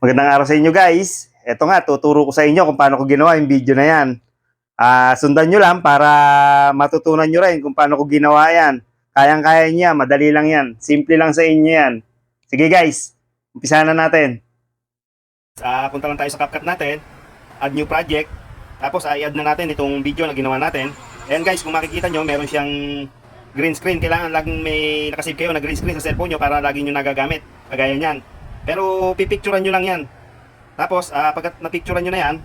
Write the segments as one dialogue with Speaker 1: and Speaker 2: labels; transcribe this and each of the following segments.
Speaker 1: Magandang araw sa inyo guys. Ito nga, tuturo ko sa inyo kung paano ko ginawa yung video na yan. Ah, sundan nyo lang para matutunan nyo rin kung paano ko ginawa yan. Kayang-kaya niya, madali lang yan. Simple lang sa inyo yan. Sige guys, umpisa na natin. Ah, punta lang tayo sa CapCut natin. Add new project. Tapos i-add na natin itong video na ginawa natin. Ayan guys, kung makikita nyo, meron siyang green screen. Kailangan laging may nakasave kayo na green screen sa cellphone nyo para lagi nyo nagagamit. Kagaya niyan. Pero pipicturean nyo lang yan. Tapos, ah, pagkat napicturean nyo na yan,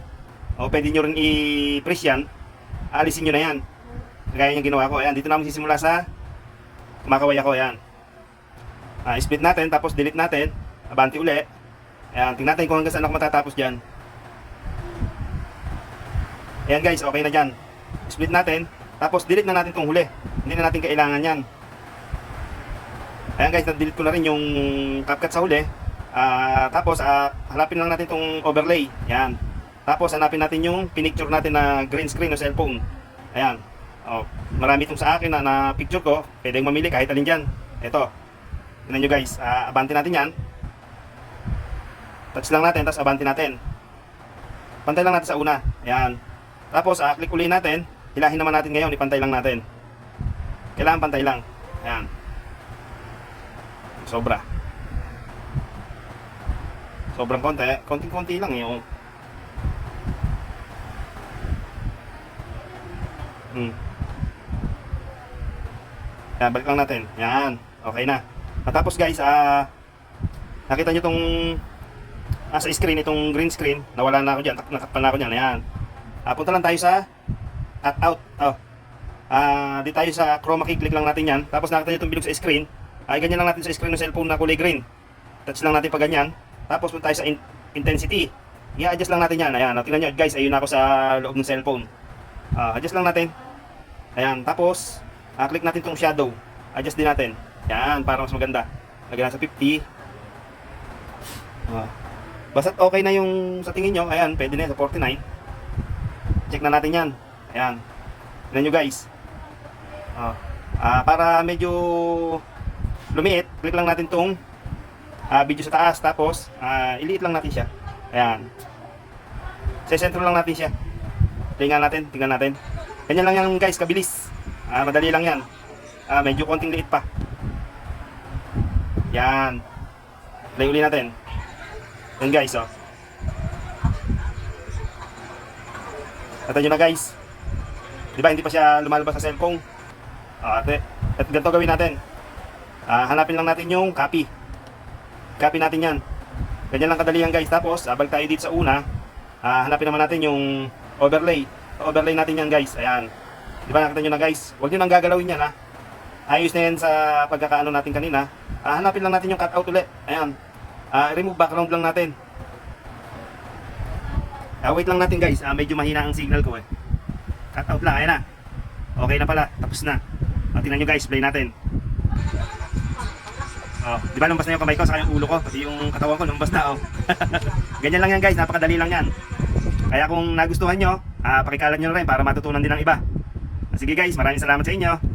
Speaker 1: o pwede nyo rin i-press yan, alisin nyo na yan. Kagaya yung ginawa ko. Ayan, dito na magsisimula sa kumakaway ako. Ayan. Ah, split natin, tapos delete natin. Abanti uli. Ayan, tingnan natin kung hanggang saan ako matatapos dyan. Ayan guys, okay na dyan. Split natin, tapos delete na natin tong huli. Hindi na natin kailangan yan. Ayan guys, na-delete ko na rin yung CapCut sa huli. Ah, tapos ah, hanapin lang natin tong overlay. Yan. Tapos hanapin natin yung pinicture natin na green screen o cellphone. Ayan. Oh, marami itong sa akin na, na picture ko. Pwedeng mamili kahit alin dyan. Ito. Tignan nyo guys. Ah, abante natin yan. Touch lang natin, tapos abante natin. Pantay lang natin sa una. Ayan. Tapos, ah, click uli natin. Hilahin naman natin ngayon. Ipantay lang natin. Kailangan pantay lang. Ayan. Sobra. Sobrang konti. Konting-konti lang yung... Hmm. Yan, balik lang natin. Yan. Okay na. At tapos guys, ah... nakita nyo tong... Ah, screen, itong green screen. Nawala na ako dyan. Tak- Natakpan na ako dyan. Ayan. Ah, punta lang tayo sa... Cut out. Oh. Ah, di tayo sa chroma key. Click lang natin yan. Tapos nakita nyo itong bilog sa screen. Ay, ganyan lang natin sa screen ng cellphone na kulay green. Touch lang natin pa ganyan. Tapos punta tayo sa in- intensity. I-adjust lang natin yan. Ayan, tingnan nyo guys, ayun ako sa loob ng cellphone. Ah, adjust lang natin. Ayan, tapos ah, click natin tong shadow. Adjust din natin. Yan, para mas maganda. Lagyan sa 50. Ah. Basta okay na yung sa tingin nyo, ayan, pwede na sa 49. Check na natin yan. Ayan. Tingnan nyo guys. Ah, ah, para medyo lumiit, click lang natin tong ah, video sa taas. Tapos, ah, iliit lang natin siya. Ayan. Sa sentro lang natin siya. Tingnan natin, tingnan natin. Ganyan lang yan guys, kabilis. Ah, madali lang yan. Ah, medyo konting liit pa. Yan. Play uli natin. Yan guys, oh. Ito nyo na guys. Di ba, hindi pa siya lumalabas sa cellphone. Ah, ate. At ganito gawin natin. Ah, hanapin lang natin yung copy. Copy natin yan. Ganyan lang kadali yan guys. Tapos, abag tayo dito sa una. Ah, hanapin naman natin yung overlay. Overlay natin yan guys. Ayan. Di ba nakita nyo na guys? Huwag nyo nang gagalawin yan ha. Ayos na yan sa pagkakaano natin kanina. Ah, hanapin lang natin yung cutout ulit. Ayan. Ah, remove background lang natin. Ah, wait lang natin guys. Ah, medyo mahina ang signal ko eh. Cutout lang. Ayan na. Okay na pala. Tapos na. Ah, tingnan nyo guys. Play natin. Oh, di ba lumbas na yung kamay ko sa yung ulo ko, pati yung katawan ko lumbas na oh. Ganyan lang yan guys, napakadali lang yan. Kaya kung nagustuhan nyo, ah, pakikalat nyo na rin para matutunan din ng iba. Sige guys, maraming salamat sa inyo.